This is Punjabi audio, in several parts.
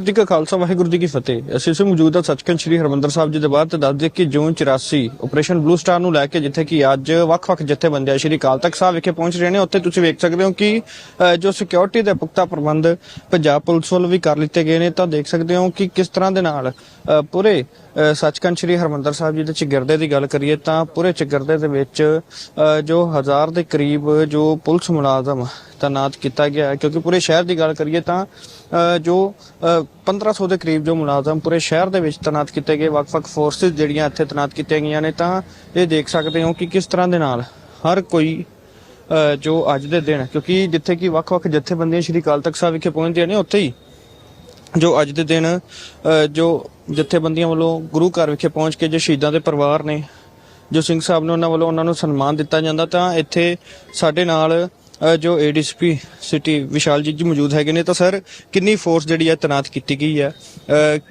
ਜੀ ਕਾ ਖਾਲਸਾ ਵਾਹਿਗੁਰੂ ਜੀ ਕੀ ਫਤਿਹ। ਅਸੀਂ ਇਸ ਮੌਜੂਦ ਸੱਚਖੰਡ ਸ੍ਰੀ ਹਰਮੰਦਰ ਸਾਹਿਬ ਜੀ ਦੇ ਬਾਹਰ ਤੇ ਦੱਸ ਦਈਏ ਕਿ ਜੂਨ 84 ਆਪਰੇਸ਼ਨ ਬਲੂ ਸਟਾਰ ਨੂੰ ਲੈ ਕੇ ਜਿੱਥੇ ਕਿ ਅੱਜ ਵੱਖ-ਵੱਖ ਜਥੇਬੰਦੀਆਂ ਸ੍ਰੀ ਅਕਾਲ ਤਖਤ ਸਾਹਿਬ ਵਿਖੇ ਪਹੁੰਚ ਰਹੇ ਨੇ ਉੱਥੇ ਤੁਸੀਂ ਵੇਖ ਸਕਦੇ ਹੋ ਕਿ ਜੋ ਸਿਕਿਉਰਿਟੀ ਦੇ ਪੁਖਤਾ ਪ੍ਰਬੰਧ ਪੰਜਾਬ ਪੁਲਿਸ ਵੱਲੋਂ ਵੀ ਕਰ ਲਿੱਤੇ ਗਏ ਨੇ ਤਾਂ ਦੇਖ ਸਕਦੇ ਹੋ ਕਿ ਕਿਸ ਤਰ੍ਹਾਂ ਦੇ ਨਾਲ ਪੂਰੇ ਅ, ਸੱਚਖੰਡ ਸ੍ਰੀ ਹਰਮੰਦਰ ਸਾਹਿਬ ਜੀ ਦੇ ਚਿਗਰਦੇ ਦੀ ਗੱਲ ਕਰੀਏ ਤਾਂ ਪੂਰੇ ਚਿਗਰਦੇ ਦੇ ਵਿੱਚ ਅ, ਜੋ ਹਜ਼ਾਰ ਦੇ ਕਰੀਬ ਜੋ ਪੁਲਿਸ ਮੁਲਾਜ਼ਮ ਤੈਨਾਤ ਕੀਤਾ ਗਿਆ ਹੈ। ਕਿਉਂਕਿ ਪੂਰੇ ਸ਼ਹਿਰ ਦੀ ਗੱਲ ਕਰੀਏ ਤਾਂ ਜੋ ਅ, 1500 ਦੇ ਕਰੀਬ ਜੋ ਮੁਲਾਜ਼ਮ ਪੂਰੇ ਸ਼ਹਿਰ ਦੇ ਵਿੱਚ ਤੈਨਾਤ ਕੀਤੇ ਗਏ ਵੱਖ-ਵੱਖ ਫੋਰਸਿਸ ਜਿਹੜੀਆਂ ਇੱਥੇ ਤੈਨਾਤ ਕੀਤੀਆਂ ਗਈਆਂ ਨੇ ਤਾਂ ਇਹ ਦੇਖ ਸਕਦੇ ਹੋ ਕਿ ਕਿਸ ਤਰ੍ਹਾਂ ਦੇ ਨਾਲ ਹਰ ਕੋਈ ਜੋ ਅੱਜ ਦੇ ਦਿਨ ਕਿਉਂਕਿ ਜਿੱਥੇ ਕਿ ਵੱਖ-ਵੱਖ ਜਥੇਬੰਦੀਆਂ ਸ਼੍ਰੀ ਅਕਾਲ ਤਖਤ ਸਾਹਿਬ ਵਿਖੇ ਪਹੁੰਚਦੀਆਂ ਨੇ ਉੱਥੇ ਹੀ ਜੋ ਅੱਜ ਦੇ ਦਿਨ ਜੋ ਜਥੇਬੰਦੀਆਂ ਵੱਲੋਂ ਗੁਰੂ ਘਰ ਵਿਖੇ ਪਹੁੰਚ ਕੇ ਜੋ ਸ਼ਹੀਦਾਂ ਦੇ ਪਰਿਵਾਰ ਨੇ ਜੋ ਸਿੰਘ ਸਾਹਿਬ ਨੇ ਉਹਨਾਂ ਵੱਲੋਂ ਉਹਨਾਂ ਨੂੰ ਸਨਮਾਨ ਦਿੱਤਾ ਜਾਂਦਾ ਤਾਂ ਇੱਥੇ ਸਾਡੇ ਨਾਲ ਜੋ ਏਡੀਸੀਪੀ ਸਿਟੀ ਵਿਸ਼ਾਲ ਜੀ ਜੀ ਮੌਜੂਦ ਹੈਗੇ ਨੇ, ਤਾਂ ਸਰ ਕਿੰਨੀ ਫੋਰਸ ਜਿਹੜੀ ਹੈ ਤੈਨਾਤ ਕੀਤੀ ਗਈ ਹੈ?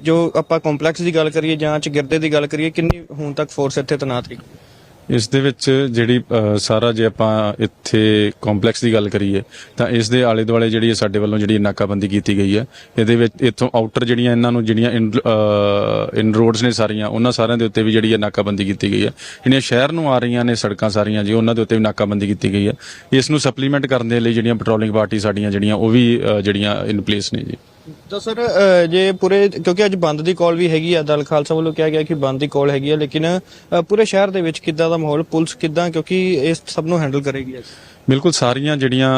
ਜੋ ਆਪਾਂ ਕੰਪਲੈਕਸ ਦੀ ਗੱਲ ਕਰੀਏ ਜਾਂ ਚ ਗਿਰਦੇ ਦੀ ਗੱਲ ਕਰੀਏ, ਕਿੰਨੀ ਹੁਣ ਤੱਕ ਫੋਰਸ ਇੱਥੇ ਤੈਨਾਤ ਕੀਤੀ? ਇਸ ਦੇ ਵਿੱਚ ਜਿਹੜੀ ਅ, ਸਾਰਾ ਜੇ ਆਪਾਂ ਇੱਥੇ ਕੰਪਲੈਕਸ ਦੀ ਗੱਲ ਕਰੀਏ ਤਾਂ ਇਸ ਦੇ ਆਲੇ ਦੁਆਲੇ ਜਿਹੜੀ ਹੈ ਸਾਡੇ ਵੱਲੋਂ ਜਿਹੜੀ ਨਾਕਾਬੰਦੀ ਕੀਤੀ ਗਈ ਹੈ ਇਹਦੇ ਵਿੱਚ ਇੱਥੋਂ ਆਊਟਰ ਜਿਹੜੀਆਂ ਇਹਨਾਂ ਨੂੰ ਜਿਹੜੀਆਂ ਇਨ ਰੋਡਸ ਨੇ ਸਾਰੀਆਂ ਉਹਨਾਂ ਸਾਰਿਆਂ ਦੇ ਉੱਤੇ ਵੀ ਜਿਹੜੀ ਹੈ ਨਾਕਾਬੰਦੀ ਕੀਤੀ ਗਈ ਹੈ। ਜਿਹੜੀਆਂ ਸ਼ਹਿਰ ਨੂੰ ਆ ਰਹੀਆਂ ਨੇ ਸੜਕਾਂ ਸਾਰੀਆਂ ਜੀ ਉਹਨਾਂ ਦੇ ਉੱਤੇ ਵੀ ਨਾਕਾਬੰਦੀ ਕੀਤੀ ਗਈ ਹੈ। ਇਸ ਨੂੰ ਸਪਲੀਮੈਂਟ ਕਰਨ ਦੇ ਲਈ ਜਿਹੜੀਆਂ ਪੈਟਰੋਲਿੰਗ ਪਾਰਟੀ ਸਾਡੀਆਂ ਜਿਹੜੀਆਂ ਉਹ ਵੀ ਅ, ਜਿਹੜੀਆਂ ਇਨ ਪਲੇਸ ਨੇ ਜੀ। ਤਾਂ ਸਰ ਅ, ਜੇ ਪੂਰੇ ਕਿਉਂਕਿ ਅੱਜ ਬੰਦ ਦੀ ਕਾਲ ਵੀ ਹੈਗੀ ਆ ਦਲ ਖਾਲਸਾ ਵੱਲੋਂ ਕਿਹਾ ਗਿਆ ਕਿ ਬੰਦ ਦੀ ਕਾਲ ਹੈਗੀ ਆ ਲੇਕਿਨ ਅ, ਪੂਰੇ ਸ਼ਹਿਰ ਦੇ ਵਿੱਚ ਕਿੱਦਾਂ ਦਾ ਮਾਹੌਲ ਪੁਲਿਸ ਕਿੱਦਾਂ ਕਿਉਂਕਿ ਇਸ ਸਭ ਨੂੰ ਹੈਂਡਲ ਕਰੇਗੀ ਅੱਜ। ਬਿਲਕੁਲ ਸਾਰੀਆਂ ਜਿਹੜੀਆਂ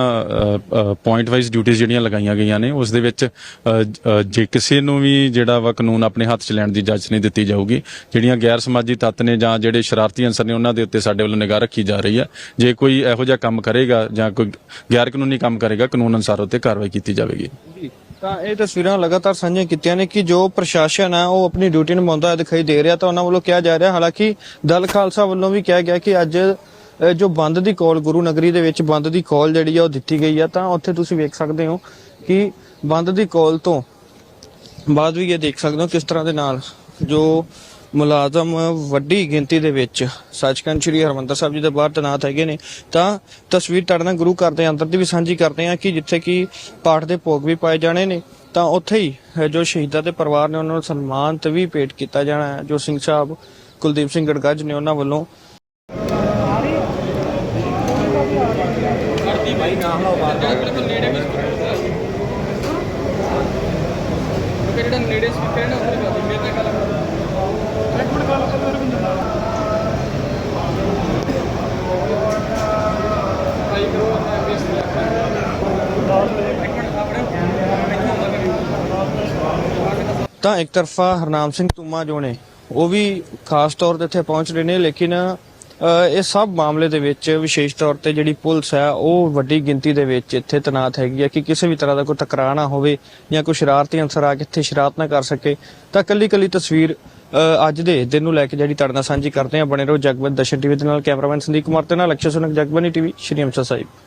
ਪੁਆਇੰਟ ਵਾਈਜ਼ ਡਿਊਟੀਆਂ ਜਿਹੜੀਆਂ ਲਗਾਈਆਂ ਗਈਆਂ ਨੇ ਉਸ ਦੇ ਵਿੱਚ ਅ, ਅ, ਜੇ ਕਿਸੇ ਨੂੰ ਵੀ ਜਿਹੜਾ ਵਾ ਕਾਨੂੰਨ ਆਪਣੇ ਹੱਥ 'ਚ ਲੈਣ ਦੀ ਇਜਾਜ਼ਤ ਨਹੀਂ ਦਿੱਤੀ ਜਾਊਗੀ ਜਿਹੜੀਆਂ ਗੈਰ ਸਮਾਜੀ ਤੱਤ ਨੇ ਜਾਂ ਜਿਹੜੇ ਸ਼ਰਾਰਤੀ ਅੰਸਰ ਨੇ ਉਹਨਾਂ ਦੇ ਉੱਤੇ ਸਾਡੇ ਵੱਲੋਂ ਨਿਗਾਹ ਰੱਖੀ ਜਾ ਰਹੀ ਹੈ ਜੇ ਕੋਈ ਇਹੋ ਜਿਹਾ ਕੰਮ ਕਰੇਗਾ ਜਾਂ ਕੋਈ ਗੈਰ ਕਾਨੂੰਨੀ ਕੰਮ ਕਰੇਗਾ ਕਾਨੂੰਨ ਅਨੁਸਾਰ ਉੱਤੇ ਕਾਰਵਾਈ ਕੀਤੀ ਜਾਵੇਗੀ। ਤਾਂ ਇਹ ਤਸਵੀਰਾਂ ਲਗਾਤਾਰ ਸਾਂਝੀਆਂ ਕੀਤੀਆਂ ਨੇ ਕਿ ਜੋ ਪ੍ਰਸ਼ਾਸਨ ਹੈ, ਉਹ ਆਪਣੀ ਡਿਊਟੀ ਨਿਭਾਉਂਦਾ ਦਿਖਾਈ ਦੇ ਰਿਹਾ ਤਾਂ ਉਹਨਾਂ ਵੱਲੋਂ ਕਿਹਾ ਜਾ ਰਿਹਾ, ਹਾਲਾਂਕਿ ਦਲ ਖਾਲਸਾ ਵੱਲੋਂ ਵੀ ਕਿਹਾ ਗਿਆ ਕਿ ਅੱਜ ਜੋ ਬੰਦ ਦੀ ਕਾਲ ਗੁਰੂ ਨਗਰੀ ਦੇ ਵਿੱਚ ਬੰਦ ਦੀ ਕਾਲ ਜਿਹੜੀ ਆ ਉਹ ਦਿੱਤੀ ਗਈ ਆ, ਤਾਂ ਉੱਥੇ ਤੁਸੀਂ ਵੇਖ ਸਕਦੇ ਹੋ ਕਿ ਬੰਦ ਦੀ ਕਾਲ ਤੋਂ ਬਾਅਦ ਵੀ ਇਹ ਦੇਖ ਸਕਦੇ ਹੋ ਕਿਸ ਤਰ੍ਹਾਂ ਦੇ ਨਾਲ ਜੋ ਮੁਲਾਜ਼ਮ ਵੱਡੀ ਗਿਣਤੀ ਦੇ ਵਿੱਚ ਸੱਚਖੰਡ ਸ੍ਰੀ ਹਰਮੰਦਰ ਸਾਹਿਬ ਜੀ ਦੇ ਬਾਹਰ ਤੈਨਾਤ ਹੈਗੇ ਨੇ ਤਾਂ ਤਸਵੀਰ ਤੁਹਾਡੇ ਨਾਲ ਗੁਰੂ ਘਰ ਦੇ ਅੰਦਰ ਦੀ ਵੀ ਸਾਂਝੀ ਕਰਦੇ ਹਾਂ ਕਿ ਜਿੱਥੇ ਕਿ ਪਾਠ ਦੇ ਭੋਗ ਵੀ ਪਾਏ ਜਾਣੇ ਨੇ ਤਾਂ ਉੱਥੇ ਹੀ ਜੋ ਸ਼ਹੀਦਾਂ ਦੇ ਪਰਿਵਾਰ ਨੇ ਉਹਨਾਂ ਨੂੰ ਸਨਮਾਨ ਤੇ ਵੀ ਭੇਟ ਕੀਤਾ ਜਾਣਾ ਹੈ ਜੋ ਸਿੰਘ ਸਾਹਿਬ ਕੁਲਦੀਪ ਸਿੰਘ ਗੜਗੱਜ ਨੇ ਉਹਨਾਂ ਵੱਲੋਂ। ਤਾਂ ਇੱਕ ਤਰਫਾ ਹਰਨਾਮ ਸਿੰਘ ਤੁਮਾ ਜੋ ਨੇ, ਉਹ ਵੀ ਖਾਸ ਤੌਰ ਤੇ ਇੱਥੇ ਪਹੁੰਚ ਰਹੇ ਨੇ, ਲੇਕਿਨ ਇਹ ਸਭ ਮਾਮਲੇ ਦੇ ਵਿੱਚ ਵਿਸ਼ੇਸ਼ ਤੌਰ ਤੇ ਜਿਹੜੀ ਪੁਲਿਸ ਹੈ, ਉਹ ਵੱਡੀ ਗਿਣਤੀ ਦੇ ਵਿੱਚ ਇੱਥੇ ਤੈਨਾਤ ਹੈਗੀ ਹੈ ਕਿ ਕਿਸੇ ਵੀ ਤਰ੍ਹਾਂ ਦਾ ਕੋਈ ਟਕਰਾਅ ਨਾ ਹੋਵੇ ਜਾਂ ਕੋਈ ਸ਼ਰਾਰਤੀ ਅਨਸਰ ਆ ਕੇ ਇੱਥੇ ਸ਼ਰਾਰਤ ਨਾ ਕਰ ਸਕੇ। ਤਾਂ ਕੱਲੀ ਕੱਲੀ ਤਸਵੀਰ ਅੱਜ ਦੇ ਦਿਨ ਨੂੰ ਲੈ ਕੇ ਜਿਹੜੀ ਤੁਹਾਡੇ ਨਾਲ ਸਾਂਝੀ ਕਰਦੇ ਹਾਂ, ਬਣੇ ਰਹੋ ਜਗਵੰਤ ਦਸ਼ਨ ਟੀਵੀ ਦੇ ਨਾਲ, ਕੈਮਰਾਮੈਨ ਸੰਦੀਪ ਕੁਮਾਰ ਤੇ ਨਾਲ ਅਕਸ਼ੇ ਸੁਨਕ ਜਗਬਾਨੀ ਟੀਵੀ, ਸ਼੍ਰੀ ਅੰਮ੍ਰਿਤਸਰ ਸਾਹਿਬ।